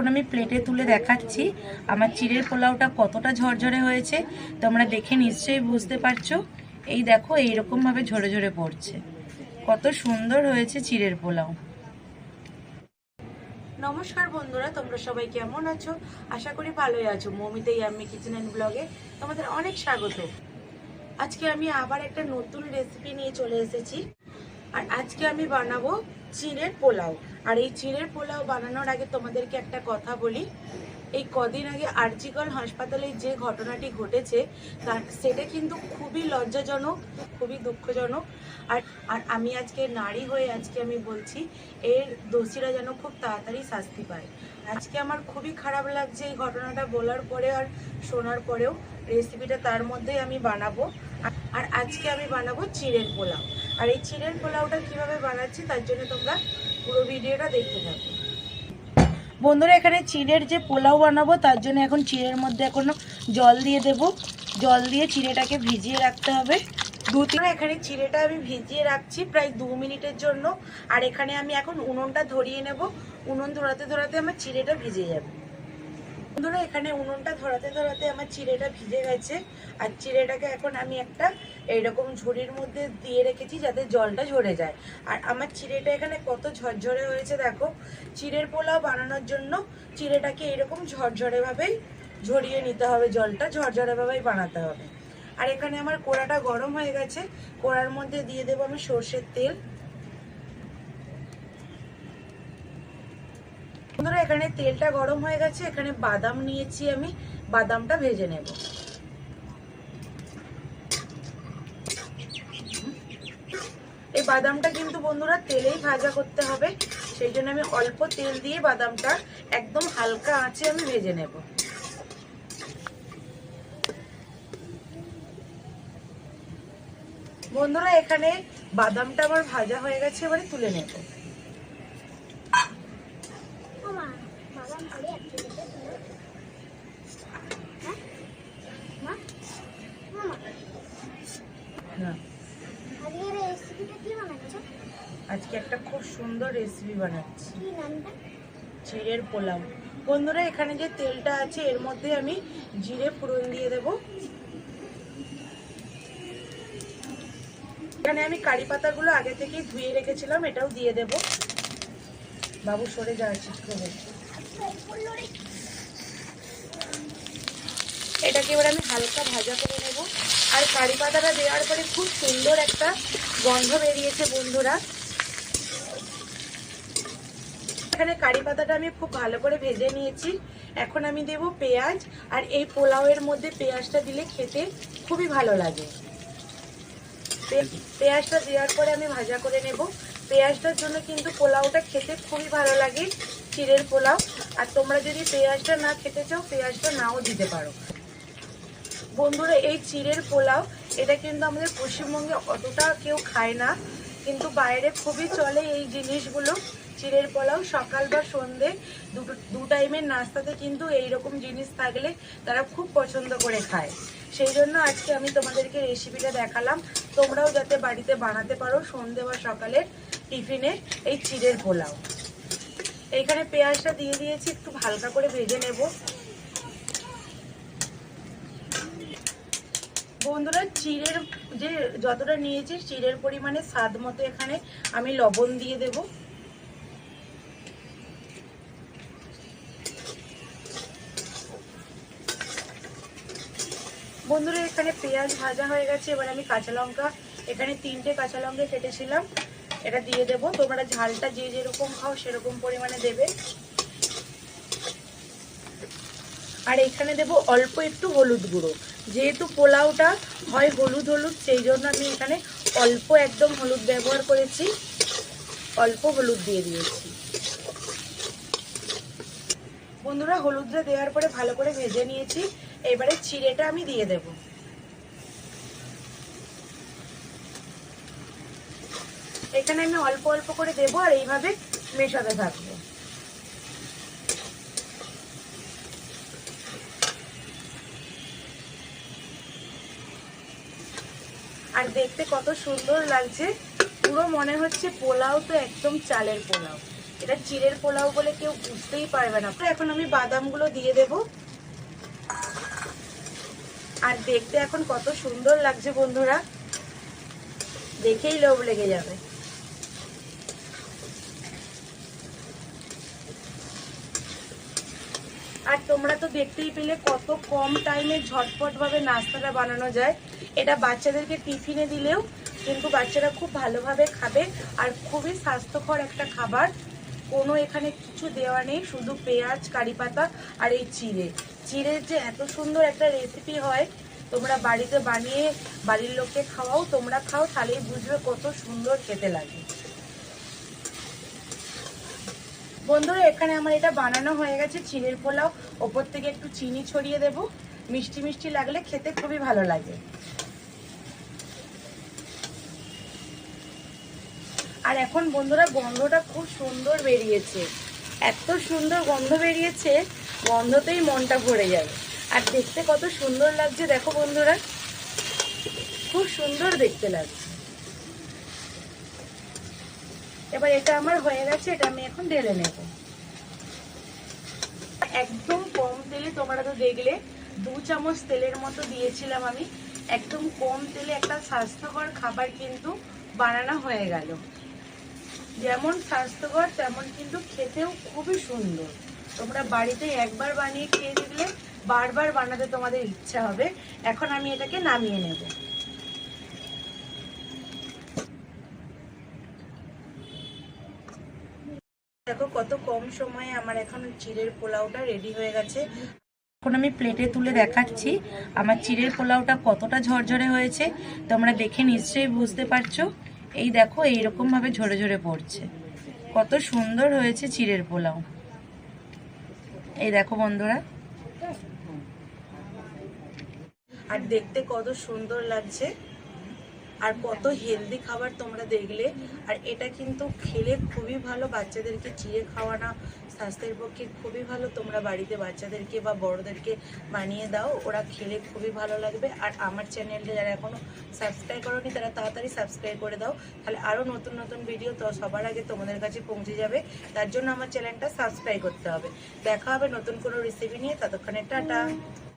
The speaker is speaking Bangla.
এখন আমি প্লেটে তুলে দেখাচ্ছি। আমার চিড়ের পোলাওটা কতটা ঝরঝরে হয়েছে, তোমরা দেখে নিশ্চয়ই বুঝতে পারছ। এই দেখো, এইরকমভাবে ঝরে ঝরে পড়ছে। কত সুন্দর হয়েছে চিড়ের পোলাও। নমস্কার বন্ধুরা, তোমরা সবাই কেমন আছো? আশা করি ভালোই আছো। মমিতে আমি কিচেন অ্যান্ড ব্লগে তোমাদের অনেক স্বাগত। আজকে আমি আবার একটা নতুন রেসিপি নিয়ে চলে এসেছি। আর আজকে আমি বানাবো চিড়ের পোলাও। আর এই চিড়ের পোলাও বানানোর আগে তোমাদেরকে একটা কথা বলি। এই কদিন আগে আরজিকল হাসপাতালে যে ঘটনাটি ঘটেছে, তার সেটা কিন্তু খুবই লজ্জাজনক, খুবই দুঃখজনক। আর আর আমি আজকে নারী হয়ে আজকে আমি বলছি, এর দোষীরা যেন খুব তাড়াতাড়ি শাস্তি পায়। আজকে আমার খুবই খারাপ লাগছে এই ঘটনাটা বলার পরে আর শোনার পরেও। রেসিপিটা তার মধ্যেই আমি বানাবো। আর- আজকে আমি বানাবো চিড়ের পোলাও। আর এই চিড়ের পোলাওটা কীভাবে বানাচ্ছি তার জন্য তোমরা পুরো ভিডিওটা দেখতে থাকো। বন্ধুরা, এখানে চিড়ের যে পোলাও বানাবো, তার জন্য এখন চিড়ের মধ্যে এখনও জল দিয়ে দেব। জল দিয়ে চিড়েটাকে ভিজিয়ে রাখতে হবে। দু তিন এখানে চিড়েটা আমি ভিজিয়ে রাখছি প্রায় দু মিনিটের জন্য। আর এখানে আমি এখন উনুনটা ধরিয়ে নেব। উনুন ধরাতে ধরাতে আমার চিড়েটা ভিজে যাবে। বন্ধুরা, এখানে উনুনটা ধরাতে ধরাতে আমার চিড়েটা ভিজে গেছে। আর চিড়েটাকে এখন আমি একটা এইরকম ঝুড়ির মধ্যে দিয়ে রেখেছি যাতে জলটা ঝরে যায়। আর আমার চিড়েটা এখানে কত ঝরঝরে হয়েছে দেখো। চিড়ের পোলাও বানানোর জন্য চিড়েটাকে এরকম ঝরঝরেভাবেই ঝরিয়ে নিতে হবে, জলটা ঝরঝরেভাবেই বানাতে হবে। আর এখানে আমার কোড়াটা গরম হয়ে গেছে। কোড়ার মধ্যে দিয়ে দেবো আমি সর্ষের তেল। বন্ধুরা, এখানে তেলটা গরম হয়ে গেছে। এখানে বাদাম নিয়েছি আমি। বাদামটা ভেজে নেব। এই বাদামটা কিন্তু বন্ধুরা তেলেই ভাজা করতে হবে। সেই জন্য আমি অল্প তেল দিয়ে বাদামটা একদম হালকা আঁচে আমি ভেজে নেব। বন্ধুরা, এখানে বাদামটা আমার ভাজা হয়ে গেছে, এবারে তুলে নেব। হ্যাঁ। আজকে একটা খুব সুন্দর রেসিপি বানাচ্ছি। নামটা? পোলাও। বন্ধুরা এখানে যে তেলটা আছে এর মধ্যে আমি জিরে ফোড়ন দিয়ে দেব। এখানে আমি কারি পাতাগুলো আগে থেকেই ধুয়ে রেখেছিলাম এটাও দিয়ে দেব। বাবু সরে যাওয়া চিটকে হচ্ছে এটাকে এবার আমি হালকা ভাজা করে নেব। আর কারি পাতাটা দেওয়ার পরে খুব সুন্দর একটা গন্ধ বেরিয়েছে বন্ধুরা। এখানে কারি পাতাটা আমি খুব ভালো করে ভেজে নিয়েছি। এখন আমি দেব পেঁয়াজ আর এই পোলাওয়ের মধ্যে পেঁয়াজটা দিলে খেতে খুবই ভালো লাগে। পেঁয়াজটা দেওয়ার পরে আমি ভাজা করে নেব। পেঁয়াজটার জন্য কিন্তু পোলাওটা খেতে খুবই ভালো লাগে চিড়ের পোলাও। আর তোমরা যদি পেঁয়াজটা না খেতে চাও, পেঁয়াজটা নাও দিতে পারো। বন্ধুরা, এই চিড়ের পোলাও, এটা কিন্তু আমাদের পশ্চিমবঙ্গে অতটা কেউ খায় না। কিন্তু বাইরে খুবই চলে এই জিনিসগুলো, চিড়ের পোলাও। সকাল বা সন্ধে দুটো দু টাইমের নাস্তাতে কিন্তু এই রকম জিনিস থাকলে তারা খুব পছন্দ করে খায়। সেই জন্য আজকে আমি তোমাদেরকে রেসিপিটা দেখালাম। তোমরাও যাতে বাড়িতে বানাতে পারো সন্ধে বা সকালের টিফিনে এই চিড়ের পোলাও। এইখানে পেঁয়াজটা দিয়ে দিয়েছি, একটু হালকা করে ভেজে নেব। বন্ধুরা, চিড়ের যে যতটা নিয়েছি, চিড়ের পরিমাণে স্বাদ মতো এখানে আমি লবণ দিয়ে দেব। বন্ধুরা, এখানে পেঁয়াজ ভাজা হয়ে গেছে। এবার আমি কাঁচা লঙ্কা, এখানে তিনটে কাঁচা লঙ্কা কেটেছিলাম। এটা দিয়ে দেবো। তোমরা ঝালটা যে যেরকম খাও, সেরকম পরিমাণে দেবে। আর এখানে দেব অল্প একটু হলুদ গুঁড়ো। যেহেতু পোলাওটা হয় হলুদ হলুদ, সেই জন্য আমি এখানে অল্প একদম হলুদ ব্যবহার করেছি। অল্প হলুদ দিয়ে দিয়েছি। বন্ধুরা, হলুদটা দেওয়ার পরে ভালো করে ভেজে নিয়েছি। এবারে চিড়েটা আমি দিয়ে দেব। এখানে আমি অল্প অল্প করে দেবো আর এইভাবে মেশাতে থাকব। আর দেখতে কত সুন্দর লাগছে। পুরো মনে হচ্ছে পোলাও তো একদম চালের পোলাও। এটা চিড়ের পোলাও বলে কেউ বুঝতেই পারবে না। তো এখন আমি বাদামগুলো দিয়ে দেব। আর দেখতে এখন কত সুন্দর লাগছে বন্ধুরা। দেখেই লোভ লেগে যাবে। আর তোমরা তো দেখতেই পেলে কত কম টাইমে ঝটপট ভাবে নাস্তাটা বানানো যায়। এটা বাচ্চাদেরকে টিফিনে দিলেও কিন্তু বাচ্চারা খুব ভালোভাবে খাবে আর খুবই স্বাস্থ্যকর একটা খাবার। কোনো এখানে কিছু দেওয়া নেই, শুধু পেঁয়াজ কারি পাতা আর এই চিড়ে। চিড়ের যে এত সুন্দর একটা রেসিপি হয়, তোমরা বাড়িতে বানিয়ে বাড়ির লোককে খাওয়াও, তোমরা খাও, তাহলেই বুঝবে কত সুন্দর খেতে লাগে। বন্ধুরা, এখানে আমার এটা বানানো হয়ে গেছে চিড়ের পোলাও। ওপর থেকে একটু চিনি ছড়িয়ে দেব। মিষ্টি মিষ্টি লাগলে খেতে খুবই ভালো লাগে। আর এখন বন্ধুরা, গন্ধটা খুব সুন্দর বেরিয়েছে। এত সুন্দর গন্ধ বেরিয়েছে, গন্ধতেই মনটা ভরে যাবে। আর দেখতে কত সুন্দর লাগছে, দেখো বন্ধুরা। খুব সুন্দর দেখতে লাগছে। এবার এটা আমার হয়ে গেছে, এটা আমি এখন ঢেলে নেব। একদম কম তেলে তোমরা তো দেখলে, দু চামচ তেলের মতো দিয়েছিলাম আমি। একদম কম তেলে একটা স্বাস্থ্যকর খাবার কিন্তু বানানো হয়ে গেল। যেমন স্বাস্থ্যকর, তেমন কিন্তু খেতেও খুবই সুন্দর। তোমরা বাড়িতে একবার বানিয়ে খেয়ে দেখলে বারবার বানাতে তোমাদের ইচ্ছা হবে। এখন আমি এটাকে নামিয়ে নেব। দেখো কত কম সময়ে আমার এখন চিড়ের পোলাওটা রেডি হয়ে গেছে। এখন আমি প্লেটে তুলে দেখাচ্ছি আমার চিড়ের পোলাওটা কতটা ঝরঝরে হয়েছে। তোমরা দেখে নিশ্চয়ই বুঝতে পারছ। এই দেখো এইরকম ভাবে ঝরে ঝরে পড়ছে। কত সুন্দর হয়েছে চিড়ের পোলাও। এই দেখো বন্ধুরা। আর দেখতে কত সুন্দর লাগছে। আর কত হেলদি খাবার তোমরা দেখলে। আর এটা কিন্তু খেলে খুবই ভালো বাচ্চাদেরকে, চিড়ে খাওয়ানো স্বাস্থ্যের পক্ষে খুবই ভালো। তোমরা বাড়িতে বাচ্চাদেরকে বা বড়দেরকে বানিয়ে দাও, ওরা খেলে খুবই ভালো লাগবে। আর আমার চ্যানেলটা যারা এখনও সাবস্ক্রাইব করোনি, তারা তাড়াতাড়ি সাবস্ক্রাইব করে দাও। তাহলে আরও নতুন নতুন ভিডিও তো সবার আগে তোমাদের কাছে পৌঁছে যাবে। তার জন্য আমার চ্যানেলটা সাবস্ক্রাইব করতে হবে। দেখা হবে নতুন কোনো রেসিপি নিয়ে। ততক্ষণে টাটা।